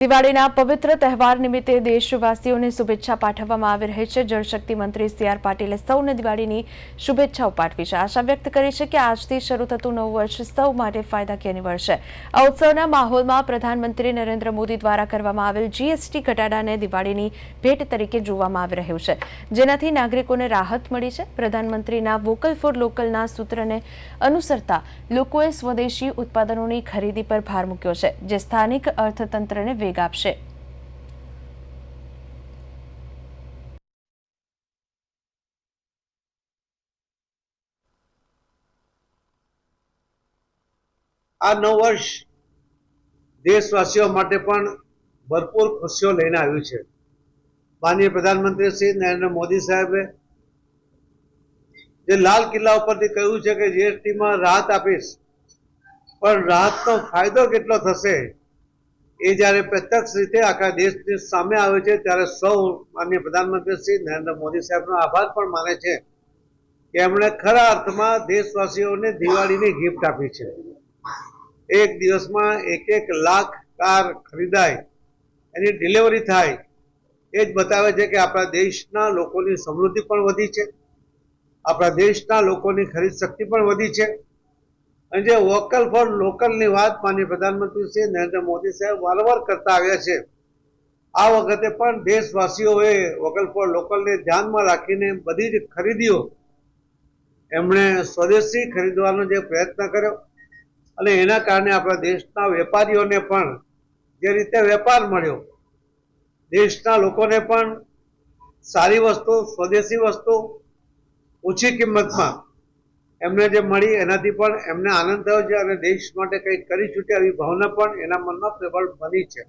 દિવાળીના પવિત્ર તહેવાર નિમિત્તે દેશવાસીઓને શુભેચ્છા પાઠવવામાં આવી રહી છે. જળશક્તિ મંત્રી સી આર પાટીલે સૌને દિવાળીની શુભેચ્છાઓ પાઠવી છે. આશા વ્યક્ત કરી છે કે આજથી શરૂ થતું નવું વર્ષ સૌ માટે ફાયદાકીય નીવડશે આ ઉત્સવના માહોલમાં પ્રધાનમંત્રી નરેન્દ્ર મોદી દ્વારા કરવામાં આવેલ જીએસટી ઘટાડાને દિવાળીની ભેટ તરીકે જોવામાં આવી રહ્યું છે. જેનાથી નાગરિકોને રાહત મળી છે. પ્રધાનમંત્રીના વોકલ ફોર લોકલના સૂત્રને અનુસરતા લોકોએ સ્વદેશી ઉત્પાદનોની ખરીદી પર ભાર મૂક્યો છે, જે સ્થાનિક અર્થતંત્રને વેગ આપશે. આ નવ વર્ષ દેશવાસીઓ માટે પણ ભરપૂર ખુશીઓ લઈને આવ્યું છે. માનનીય પ્રધાનમંત્રી શ્રી નરેન્દ્ર મોદી સાહેબે જે લાલ કિલ્લા ઉપરથી કહ્યું છે કે જીએસટીમાં રાહત આપીશ, પણ રાહતનો ફાયદો કેટલો થશે? એ જ્યારે પ્રત્યક્ષ રીતે આખા દેશની સામે આવે છે, ત્યારે સૌ માનનીય પ્રધાનમંત્રી શ્રી નરેન્દ્ર મોદી સાહેબનો આભાર પણ માને છે કે એમણે ખરા અર્થમાં દેશવાસીઓને દિવાળીની ગિફ્ટ આપી છે. એક દિવસમાં એક એક લાખ કાર ખરીદાય, એની ડિલિવરી થાય, એ જ બતાવે છે કે આપણા દેશના લોકોની સમૃદ્ધિ પણ વધી છે, આપણા દેશના લોકોની ખરીદ શક્તિ પણ વધી છે. અને જે વોકલ ફોર લોકલની વાત માની પ્રધાનમંત્રી શ્રી નરેન્દ્ર મોદી સાહેબ વારંવાર કરતા આવ્યા છે. આ વખતે પણ દેશવાસીઓએ વોકલ ફોર લોકલને ધ્યાનમાં રાખીને બધી જ ખરીદીઓ એમણે સ્વદેશી ખરીદવાનો જે પ્રયત્ન કર્યો અને એના કારણે આપણા દેશના વેપારીઓને પણ જે રીતે વેપાર મળ્યો, દેશના લોકોને પણ સારી વસ્તુ, સ્વદેશી વસ્તુ ઓછી કિંમતમાં એમને જે મળી, એનાથી પણ એમને આનંદ થયો છે અને દેશ માટે કંઈક કરી છૂટે એવી ભાવના પણ એના મનમાં પ્રબળ બની છે.